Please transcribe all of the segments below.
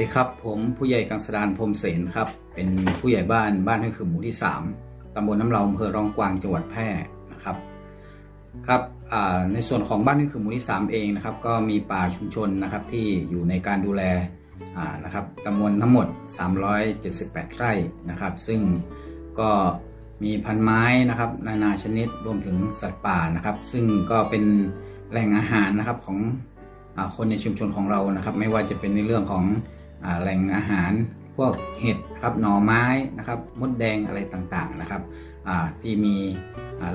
สวัสดีครับ ผมผู้ใหญ่กังสดานพรมเสนครับ เป็นผู้ใหญ่บ้านบ้านให้คือหมู่ที่ 3ตำบลน้ำเราอำเภอรองกวางจังหวัดแพร่นะครับครับในส่วนของบ้านให้คือหมู่ที่ 3 เองนะครับ ก็มีป่าชุมชนนะครับที่อยู่ในการดูแลนะครับจำนวนทั้งหมด 378 ไร่นะครับ ซึ่งก็มีพันไม้นะครับนานาชนิดรวมถึงสัตว์ป่านะครับ ซึ่งก็เป็นแหล่งอาหารนะครับของอคนในชุมชนของเรานะครับ ไม่ว่าจะเป็นในเรื่องของ แหล่งอาหารพวกเห็ดครับหน่อไม้นะครับมดแดงอะไรต่างๆนะครับที่มี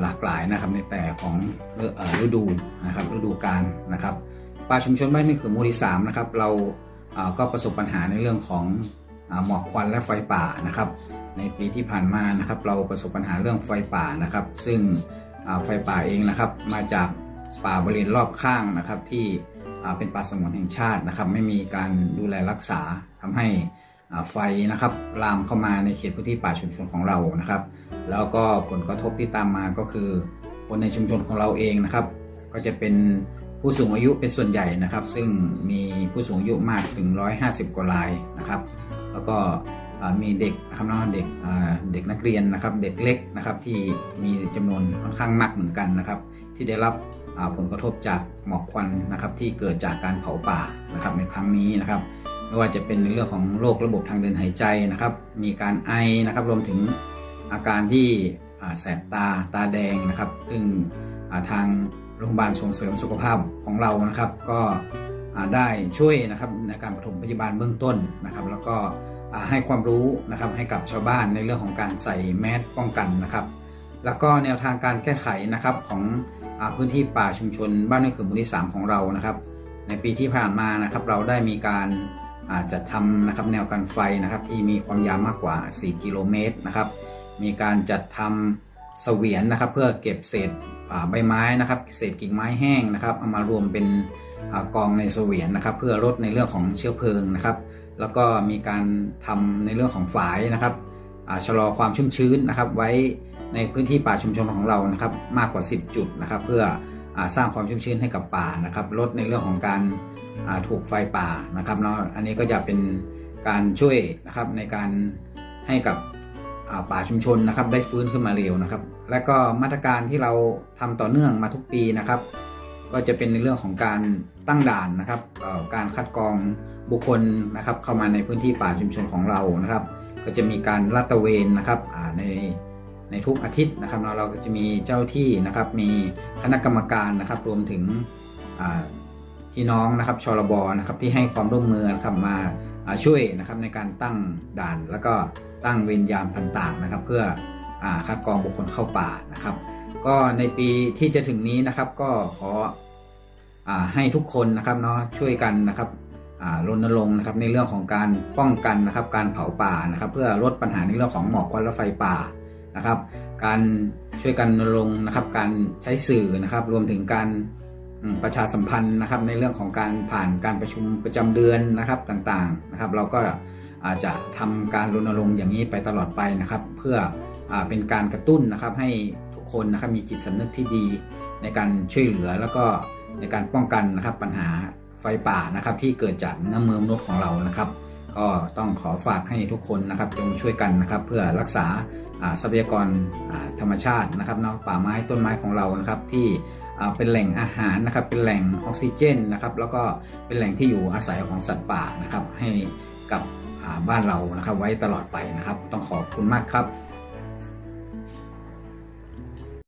หลากหลายนะครับในแต่ของฤดูนะครับฤดูกาลนะครับป่าชุมชนบ้านนี่คือมู่ที่สามนะครับเราก็ประสบปัญหาในเรื่องของหมอกควันและไฟป่านะครับ ในปีที่ผ่านมานะครับ เราประสบปัญหาเรื่องไฟป่านะครับ ซึ่งไฟป่าเองนะครับ มาจากป่าบริเวณรอบข้างนะครับที่ เป็นป่าสงวนแห่งชาตินะครับ ไม่มีการดูแลรักษาทำให้ไฟนะครับลามเข้ามาในเขตพื้นที่ป่าชุมชนของเรานะครับ แล้วก็ผลกระทบที่ตามมาก็คือ คนในชุมชนของเราเองนะครับ ก็จะเป็นผู้สูงอายุเป็นส่วนใหญ่นะครับ ซึ่งมีผู้สูงอายุมากถึง 150 กว่ารายนะครับ แล้วก็มีเด็กนะครับน้องเด็กเด็กนักเรียนนะครับ เด็กเล็กนะครับที่มีจำนวนค่อนข้างมากเหมือนกันนะครับ ที่ได้รับ ผลกระทบจากหมอกควันนะครับที่เกิดจากการเผาป่านะครับในครั้งนี้นะครับไม่ว่าจะเป็นในเรื่องของโรคระบบทางเดินหายใจนะครับ มีการไอนะครับรวมถึงอาการที่แสบตาตาแดงนะครับ ซึ่งทางโรงพยาบาลส่งเสริมสุขภาพของเรานะครับ ก็ได้ช่วยนะครับในการปฐมพยาบาลเบื้องต้นนะครับ แล้วก็ให้ความรู้นะครับให้กับชาวบ้านในเรื่องของการใส่แมสป้องกันนะครับ แล้วก็แนวทางการแก้ไขนะครับของ พื้นที่ป่าชุมชน บ้านนี่คือหมู่ที่ 3 ของเรานะครับ ในปีที่ผ่านมานะครับ เราได้มีการาจัดทำนะครับแนวกันไฟนะครับ ที่มีความยาวมากกว่า 4 กิโลเมตรนะครับ มีการจัดทำเสวียนนะครับ เพื่อเก็บเศษใบไม้นะครับ เศษกิ่งไม้แห้งนะครับเอามารวมเป็นอกองในเสวียนนะครับ เพื่อลดในเรื่องของเชื้อเพลิงนะครับ แล้วก็มีการทำในเรื่องของฝายนะครับชะลอความชุ่มชื้นนะครับ ไว้ ในพื้นที่ป่าชุมชนของเรานะครับมากกว่า 10 จุดนะครับ เพื่ออสร้างความชุ่มชื้นให้กับป่านะครับลดในเรื่องของการถูกไฟป่านะครับเนาะอันนี้ก็จะเป็นการช่วยนะครับในการให้กับป่าชุมชนนะครับได้ฟื้นขึ้นมาเร็วนะครับ และก็มาตรการที่เราทำต่อเนื่องมาทุกปีนะครับ ก็จะเป็นในเรื่องของการตั้งด่านนะครับการคัดกรองบุคคลนะครับเข้ามาในพื้นที่ป่าชุมชนของเรานะครับ ก็จะมีการลาดตระเวนนะครับใน ในทุกอาทิตย์นะครับเราเราก็จะมีเจ้าที่นะครับมีคณะกรรมการนะครับ รวมถึงพี่น้องนะครับชลบนะครับที่ให้ความร่วมมือนะครับมาช่วยนะครับในการตั้งด่าน แล้วก็ตั้งเวรยามต่างๆนะครับ เพื่ออคัดกรองบุคคลเข้าป่านะครับ ก็ในปีที่จะถึงนี้นะครับ ก็ขออให้ทุกคนนะครับเนาะช่วยกันนะครับรณรงค์นะครับในเรื่องของการป้องกันนะครับ การเผาป่านะครับ เพื่อลดปัญหาในเรื่องของหมอกควันและไฟป่า นะครับ การช่วยกันรณรงค์นะครับ การใช้สื่อนะครับ รวมถึงการประชาสัมพันธ์นะครับ ในเรื่องของการผ่านการประชุมประจำเดือนนะครับต่างๆนะครับ เราก็อาจจะทำการรณรงค์อย่างนี้ไปตลอดไปนะครับ เพื่ออเป็นการกระตุ้นนะครับ ให้ทุกคนนะครับมีจิตสำนึกที่ดีในการช่วยเหลือแล้วก็ในการป้องกันนะครับปัญหาไฟป่านะครับ ที่เกิดจากเงื้อมือมนุษย์ของเรานะครับ ก็ต้องขอฝากให้ทุกคนนะครับจงช่วยกันนะครับ เพื่อรักษา ทรัพยากรธรรมชาตินะครับเนาะป่าไม้ต้นไม้ของเรานะครับที่อ่าเป็นแหล่งอาหารนะครับเป็นแหล่งออกซิเจนนะครับแล้วก็เป็นแหล่งที่อยู่อาศัยของสัตว์ป่านะครับให้กับบ้านเรานะครับไว้ตลอดไปนะครับ ต้องขอบคุณมากครับ